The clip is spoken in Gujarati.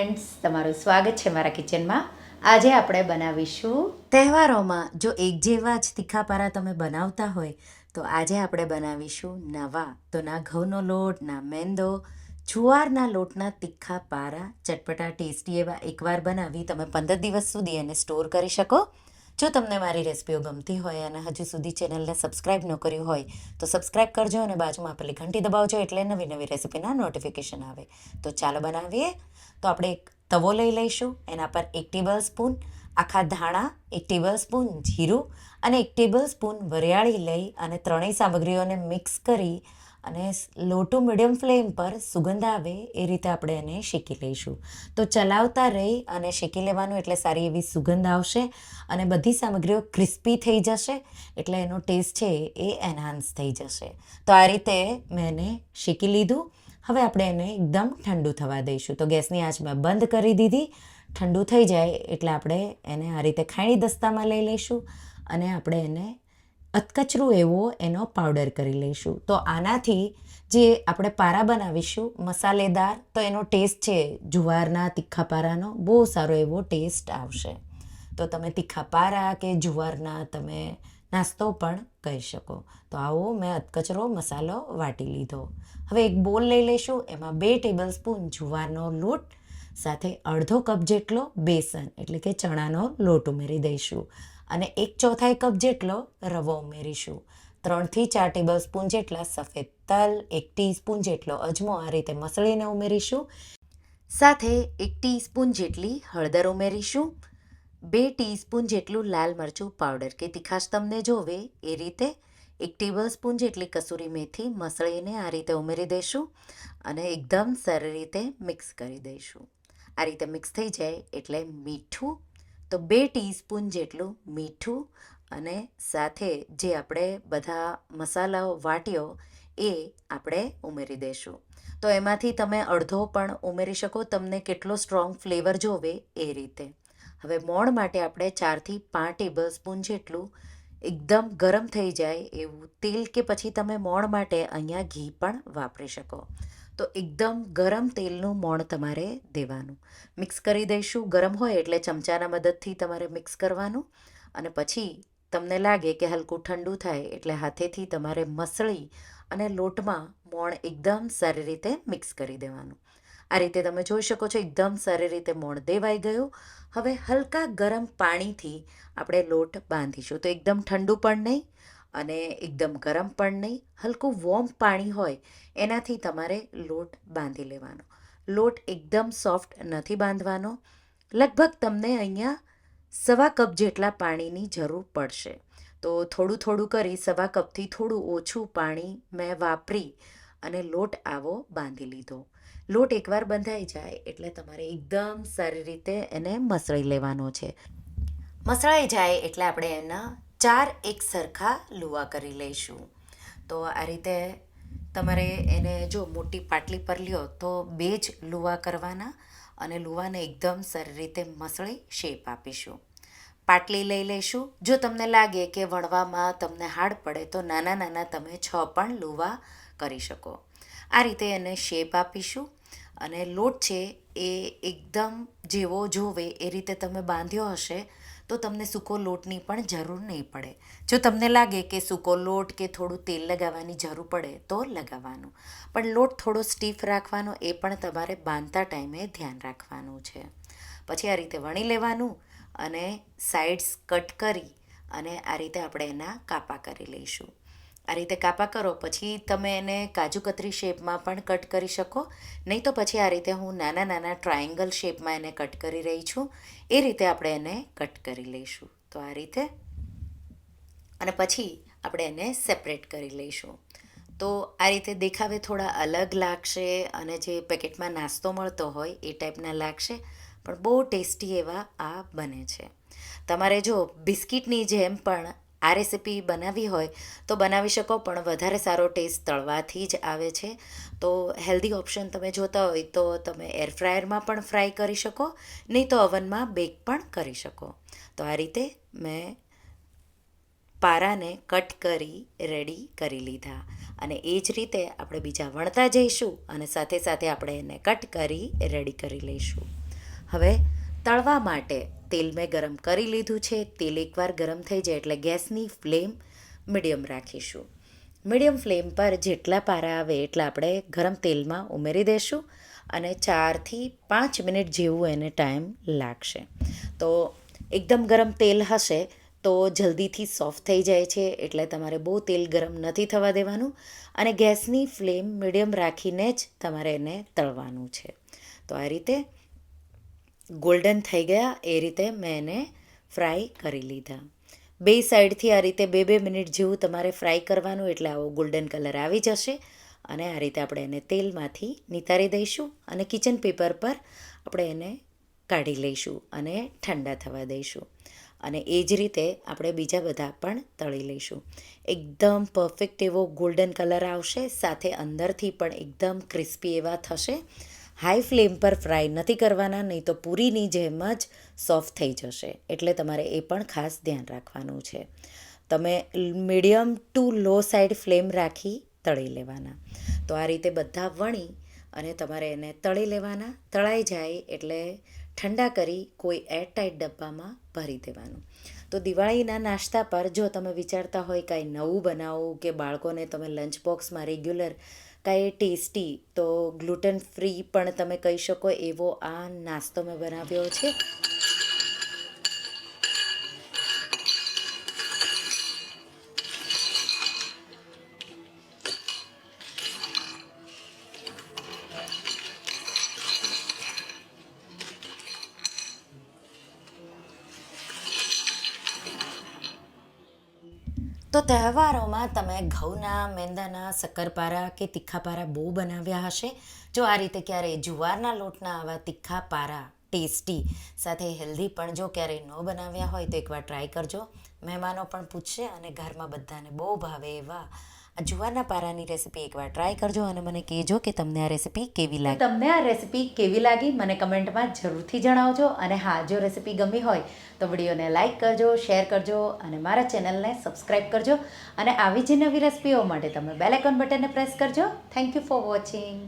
ફ્રેન્ડ્સ તમારું સ્વાગત છે મારા કિચનમાં આજે આપણે બનાવીશું તહેવારોમાં જો એક જેવા જ તીખાપારા તમે બનાવતા હોય, તો આજે આપણે બનાવીશું નવા. તો ના ઘઉંનો લોટ, ના મેંદો, જુવારના લોટના તીખા પારા ચટપટા ટેસ્ટી એવા એકવાર બનાવી તમે પંદર દિવસ સુધી એને સ્ટોર કરી શકો. જો તમને મારી રેસિપીઓ ગમતી હોય અને હજુ સુધી ચેનલને સબસ્ક્રાઇબ ન કર્યું હોય, તો સબસ્ક્રાઇબ કરજો અને બાજુમાં આપેલી ઘંટી દબાવજો એટલે નવી નવી રેસિપીના નોટિફિકેશન આવે. તો ચાલો બનાવીએ. તો આપણે એક તવો લઈ લઈશું. એના પર એક ટેબલ સ્પૂન આખા ધાણા, એક ટેબલ સ્પૂન જીરું અને એક ટેબલ સ્પૂન વરિયાળી લઈ અને ત્રણેય સામગ્રીઓને મિક્સ કરી અને લોટું મીડિયમ ફ્લેમ પર સુગંધ આવે એ રીતે આપણે એને શેકી લઈશું. તો ચલાવતા રહી અને શેકી લેવાનું એટલે સારી એવી સુગંધ આવશે અને બધી સામગ્રીઓ ક્રિસ્પી થઈ જશે એટલે એનો ટેસ્ટ છે એ એનહાન્સ થઈ જશે. તો આ રીતે મેં એને શેકી લીધું. હવે આપણે એને એકદમ ઠંડુ થવા દઈશું. તો ગેસની આંચ મેં બંધ કરી દીધી. ઠંડુ થઈ જાય એટલે આપણે એને આ રીતે ખાણી દસ્તામાં લઈ લઈશું અને આપણે એને અધકચરું એવો એનો પાવડર કરી લઈશું. તો આનાથી જે આપણે પારા બનાવીશું, મસાલેદાર, તો એનો ટેસ્ટ છે જુવારના તીખા પારાનો બહુ સારો એવો ટેસ્ટ આવશે. તો તમે તીખા પારા કે જુવારના તમે નાસ્તો પણ કહી શકો. તો આવો મેં અધકચરો મસાલો વાટી લીધો. હવે એક બોલ લઈ લઈશું, એમાં બે ટેબલ સ્પૂન જુવારનો લોટ, સાથે અડધો કપ જેટલો બેસન, એટલે કે ચણાનો લોટ ઉમેરી દઈશું. અને એક ચોથાઈ કપ જેટલો રવો ઉમેરીશું. ત્રણથી ચાર ટેબલ સ્પૂન જેટલા સફેદ તલ, એક ટીસ્પૂન જેટલો અજમો આ રીતે મસળીને ઉમેરીશું. સાથે એક ટીસ્પૂન જેટલી હળદર ઉમેરીશું. બે ટીસ્પૂન જેટલું લાલ મરચું પાવડર કે તીખાશ તમને જોવે એ રીતે એક ટેબલ સ્પૂન જેટલી કસૂરી મેથી મસળીને આ રીતે ઉમેરી દઈશું અને એકદમ સારી રીતે મિક્સ કરી દઈશું આ રીતે મિક્સ થઈ જાય એટલે મીઠું તો બે ટીસ્પૂન જેટલું મીઠું અને સાથે જે આપણે બધા મસાલાઓ વાટ્યો એ આપણે ઉમેરી દઈશું તો એમાંથી તમે અડધો પણ ઉમેરી શકો, તમને કેટલો સ્ટ્રોંગ ફ્લેવર જોવે એ રીતે. હવે મોણ માટે આપણે ચારથી પાંચ ટેબલ સ્પૂન જેટલું એકદમ ગરમ થઈ જાય એવું તેલ કે પછી તમે મોણ માટે અહીંયા ઘી પણ વાપરી શકો. તો એકદમ ગરમ તેલનું મોણ તમારે દેવાનું. મિક્સ કરી દઈશું. ગરમ હોય એટલે ચમચાના મદદથી તમારે મિક્સ કરવાનું. અને પછી તમને લાગે કે હલકું ઠંડુ થાય એટલે હાથેથી તમારે મસળી અને લોટમાં મોણ એકદમ સારી રીતે મિક્સ કરી દેવાનું. આ રીતે તમે જોઈ શકો છો એકદમ સારી રીતે મોણ દેવાઈ ગયું. હવે હલકા ગરમ પાણીથી આપણે લોટ બાંધીશું. તો એકદમ ઠંડુ પણ નહીં અને એકદમ ગરમ પણ નહીં, હલકું વોર્મ પાણી હોય, એનાથી તમારે લોટ બાંધી લેવાનો. લોટ એકદમ સોફ્ટ નથી બાંધવાનો. લગભગ તમને અહીંયા સવા કપ જેટલા પાણીની જરૂર પડશે. તો થોડું થોડું કરી સવા કપથી થોડું ઓછું પાણી મેં વાપરી અને લોટ આવો બાંધી લીધો. લોટ એકવાર બંધાઈ જાય એટલે તમારે એકદમ સારી રીતે એને મસળી લેવાનો છે. મસળાઈ જાય એટલે આપણે એના ચાર એક સરખા લુવા કરી લઈશું. તો આ રીતે તમારે એને જો મોટી પાટલી પર લ્યો તો બે જ લુવા કરવાના અને લુવાને એકદમ સારી રીતે મસળી શેપ આપીશું. પાટલી લઈ લઈશું. જો તમને લાગે કે વણવામાં તમને હાડ પડે તો નાના નાના તમે છ પણ લુવા કરી શકો. આ રીતે એને શેપ આપીશું અને લોટ છે એ એકદમ જેવો જોવે એ રીતે તમે બાંધ્યો હશે તો તમને સૂકો લોટની પણ જરૂર નહીં પડે. જો તમને લાગે કે સૂકો લોટ કે થોડું તેલ લગાવવાની જરૂર પડે, તો લગાવવાનું. પણ લોટ થોડો સ્ટીફ રાખવાનો એ પણ તમારે બાંધતા ટાઈમે ધ્યાન રાખવાનું છે. પછી આ રીતે વણી લેવાનું અને સાઈડ્સ કટ કરી અને આ રીતે આપણે એના કાપા કરી લઈશું. આ રીતે કાપા કરો, પછી તમે એને કાજુ કતરી શેપમાં પણ કટ કરી શકો. નહીં તો પછી આ રીતે હું નાના નાના ટ્રાયેંગલ શેપમાં એને કટ કરી રહી છું. એ રીતે આપણે એને કટ કરી લઈશું. તો આ રીતે. અને પછી આપણે એને સેપરેટ કરી લઈશું. તો આ રીતે દેખાવે થોડા અલગ લાગશે અને જે પેકેટમાં નાસ્તો મળતો હોય એ ટાઈપના લાગશે, પણ બહુ ટેસ્ટી એવા આ બને છે. તમારે જો બિસ્કિટની જેમ પણ આ રેસીપી બનાવી હોય તો બનાવી શકો, પણ વધારે સારો ટેસ્ટ તળવાથી જ આવે છે. તો હેલ્ધી ઓપ્શન તમે જોતા હોય તો તમે એર ફ્રાયરમાં પણ ફ્રાય કરી શકો, નહીં તો ઓવનમાં બેક પણ કરી શકો. તો આ રીતે મેં પારાને કટ કરી, રેડી કરી લીધા. અને એ જ રીતે આપણે બીજા વણતા જઈશું અને સાથે સાથે આપણે એને કટ કરી, રેડી કરી લઈશું. હવે તળવા માટે તેલ મેં ગરમ કરી લીધું છે. તેલ એકવાર ગરમ થઈ જાય એટલે ગેસની ફ્લેમ મીડિયમ રાખીશું. મીડિયમ ફ્લેમ પર જેટલા પારા આવે એટલા આપણે ગરમ તેલમાં ઉમેરી દઈશું અને ચારથી પાંચ મિનિટ જેવું એને ટાઈમ લાગશે. તો એકદમ ગરમ તેલ હશે તો જલ્દીથી સોફ્ટ થઈ જાય છે એટલે તમારે બહુ તેલ ગરમ નથી થવા દેવાનું અને ગેસની ફ્લેમ મીડિયમ રાખીને જ તમારે એને તળવાનું છે. તો આ રીતે ગોલ્ડન થઈ ગયા. એ રીતે મેં એને ફ્રાય કરી લીધા. બે સાઈડથી આ રીતે બે બે મિનિટ જેવું તમારે ફ્રાય કરવાનું એટલે આવો ગોલ્ડન કલર આવી જશે. અને આ રીતે આપણે એને તેલમાંથી નિતારી દઈશું અને કિચન પેપર પર આપણે એને કાઢી લઈશું અને ઠંડા થવા દઈશું. અને એ જ રીતે આપણે બીજા બધા પણ તળી લઈશું. એકદમ પરફેક્ટ એવો ગોલ્ડન કલર આવશે. સાથે અંદરથી પણ એકદમ ક્રિસ્પી એવા થશે. હાઈ ફ્લેમ પર ફ્રાય નથી કરવાના, નહીં તો પૂરીની જેમ જ સોફ્ટ થઈ જશે. એટલે તમારે એ પણ ખાસ ધ્યાન રાખવાનું છે. તમે medium to low side flame રાખી તળી લેવાના. તો આ રીતે બધા વણી અને તમારે એને તળી લેવાના. તળાઈ જાય એટલે ઠંડા કરી કોઈ એરટાઈટ ડબ્બામાં ભરી દેવાનું. તો દિવાળીના નાસ્તા પર જો તમે વિચારતા હોય કાંઈ નવું બનાવવું કે બાળકોને તમે લંચ બોક્સમાં રેગ્યુલર કાંઈ ટેસ્ટી, તો ગ્લુટન ફ્રી પણ તમે કહી શકો એવો આ નાસ્તો મેં બનાવ્યો છે. તો તહેવારોમાં તમે ઘઉંના, મેંદાના, શક્કરપારા કે તીખાપારા બહુ બનાવ્યા હશે? જો આ રીતે ક્યારેય જુવારના લોટના આવા તીખા પારા ટેસ્ટી સાથે હેલ્ધી પણ જો ક્યારેય ન બનાવ્યા હોય તો એકવાર ટ્રાય કરજો. મહેમાનો પણ પૂછશે અને ઘરમાં બધાને બહુ ભાવે એવા જુવારના પારાની રેસીપી એકવાર ટ્રાય કરજો અને મને કહેજો કે તમને આ રેસીપી કેવી લાગી. તમને આ રેસીપી કેવી લાગી મને કમેન્ટમાં જરૂરથી જણાવજો અને હા, જો રેસીપી ગમી હોય તો વિડીયોને લાઇક કરજો શેર કરજો અને મારા ચેનલને સબસ્ક્રાઈબ કરજો અને આવી જ નવી રેસીપીઓ માટે તમે બેલ આઇકોન બટનને પ્રેસ કરજો. Thank you for watching